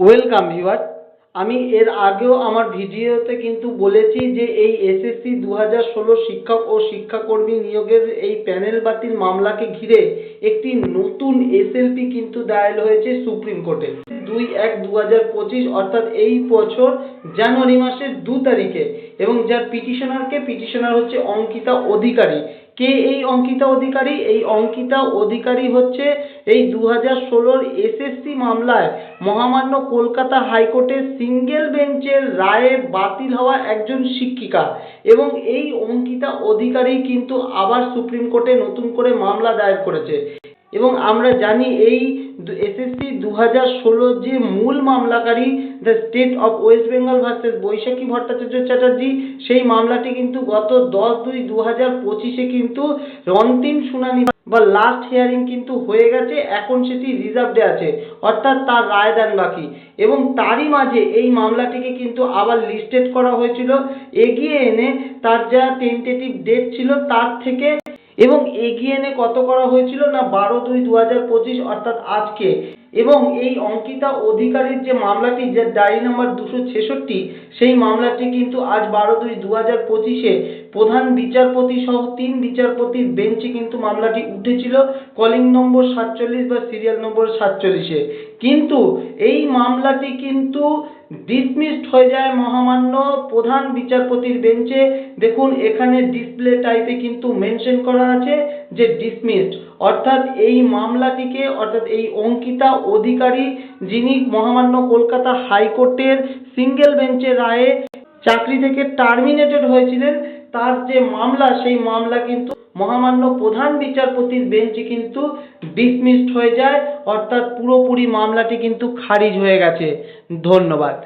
Welcome viewer আমি এর আগেও আমার ভিডিওতে কিন্তু বলেছি যে এই এসএসসি দু হাজার ষোলো শিক্ষক ও শিক্ষাকর্মী নিয়োগের এই প্যানেল বাতিল মামলাকে ঘিরে একটি নতুন এসএলপি কিন্তু দায়ের হয়েছে সুপ্রিম কোর্টে দুই এক দু হাজার পঁচিশ, অর্থাৎ এই বছর জানুয়ারি মাসের দু তারিখে এবং যার পিটিশনারকে পিটিশনার হচ্ছে অঙ্কিতা অধিকারী। কে এই অঙ্কিতা অধিকারী? এই অঙ্কিতা অধিকারী হচ্ছে এই দু হাজার ষোলোর এসএসসি মামলায় মহামান্য কলকাতা হাইকোর্টের সিঙ্গেল বেঞ্চের রায়ে বাতিল হওয়া একজন শিক্ষিকা এবং এই অঙ্কিতা অধিকারী কিন্তু আবার সুপ্রিম কোর্টে নতুন করে মামলা দায়ের করেছে। এবং আমরা জানি এই এসএসসি দু হাজার ষোলোর যে মূল মামলাকারী the state of West Bengal versus Baishakhi Bhattacharya Chatterjee, সেই মামলাটি কিন্তু গত দশ দুই দু হাজার পঁচিশে কিন্তু অন্তিম শুনানি বা লাস্ট হিয়ারিং কিন্তু হয়ে গেছে, এখন সেটি রিজার্ভডে আছে, অর্থাৎ তার রায়দান বাকি। এবং তারই মাঝে এই মামলাটিকে কিন্তু আবার লিস্টেড করা হয়েছিল, এগিয়ে এনে তার যা টেন্টেটিভ ডেট ছিল, তার থেকে এবং এগিয়ে এনে কত করা হয়েছিল না? বারো দুই দু হাজার পঁচিশ, অর্থাৎ আজকে। এবং এই অঙ্কিতা অধিকারীর যে মামলাটি, যে ডায়েরি নাম্বার দুশো ছেষট্টি, সেই মামলাটি কিন্তু আজ বারো দুই দু হাজার পঁচিশে প্রধান বিচারপতি সহ তিন বিচারপতির বেঞ্চে কিন্তু মামলাটি উঠেছিল। কলিং নম্বর সাতচল্লিশ বা সিরিয়াল নম্বর সাতচল্লিশে। কিন্তু এই মামলাটি কিন্তু ডিসমিসড হয়ে যায় মহামান্য প্রধান বিচারপতির বেঞ্চে। দেখুন, এখানে ডিসপ্লে টাইপে কিন্তু মেনশন করা আছে যে ডিসমিসড অর্থাৎ এই মামলাটিকে, অর্থাৎ এই অঙ্কিতা অধিকারী যিনি মহামান্য কলকাতা হাইকোর্টের সিঙ্গেল বেঞ্চের রায়ে চাকরি থেকে টার্মিনেটেড হয়েছিলেন তার যে মামলা, সেই মামলা কিন্তু মহামান্য প্রধান বিচারপতির বেঞ্চে কিন্তু ডিসমিসড হয়ে যায়। অর্থাৎ পুরোপুরি মামলাটি কিন্তু খারিজ হয়ে গেছে। ধন্যবাদ।